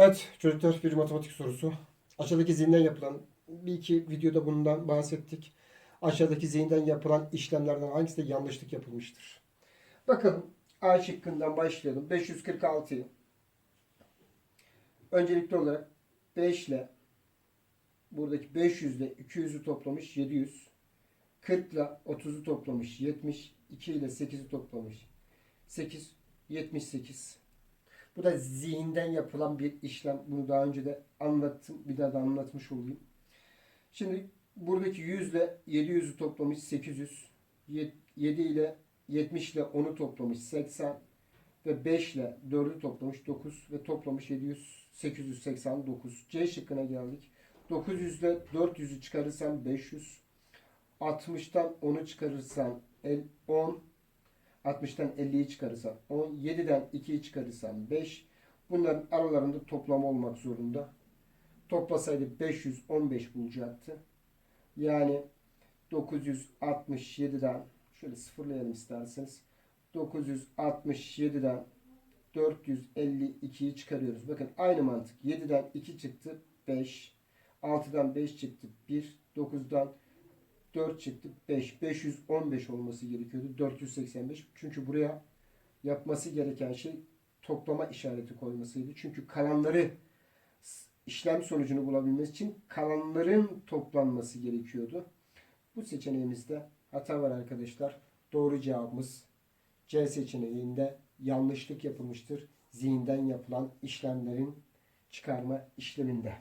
Evet çocuklar bir matematik sorusu. Aşağıdaki zihinden yapılan bir iki videoda bundan bahsettik. Aşağıdaki zihinden yapılan işlemlerden hangisi de yanlışlık yapılmıştır? Bakalım A şıkkından başlayalım. 546'yı öncelikli olarak 5 ile buradaki 500 ile 200'ü toplamış 700. 40 ile 30'u toplamış 70. 2 ile 8'i toplamış 8. 78. Bu da zihinden yapılan bir işlem. Bunu daha önce de anlattım. Bir daha da anlatmış olayım. Şimdi buradaki 100 ile 700'ü toplamış 800. 7 ile 70 ile 10'u toplamış 80. Ve 5 ile 4'ü toplamış 9 ve toplamış 700 889. C şıkkına geldik. 900 ile 400'ü çıkarırsam 500. 60'tan 10'u çıkarırsam el- 10. 60'tan 50'yi çıkarırsam 10. 7'den 2'yi çıkarırsam 5. Bunların aralarında toplam olmak zorunda. Toplasaydı 515 bulacaktı. Yani 967'den şöyle sıfırlayalım isterseniz. 967'den 452'yi çıkarıyoruz. Bakın aynı mantık. 7'den 2 çıktı 5. 6'dan 5 çıktı 1. 9'dan 4 çıktı 5. 515 olması gerekiyordu. 485. Çünkü buraya yapması gereken şey toplama işareti koymasıydı. Çünkü kalanları işlem sonucunu bulabilmesi için kalanların toplanması gerekiyordu. Bu seçeneğimizde hata var arkadaşlar. Doğru cevabımız C seçeneğinde yanlışlık yapılmıştır. Zihinden yapılan işlemlerin çıkarma işleminde.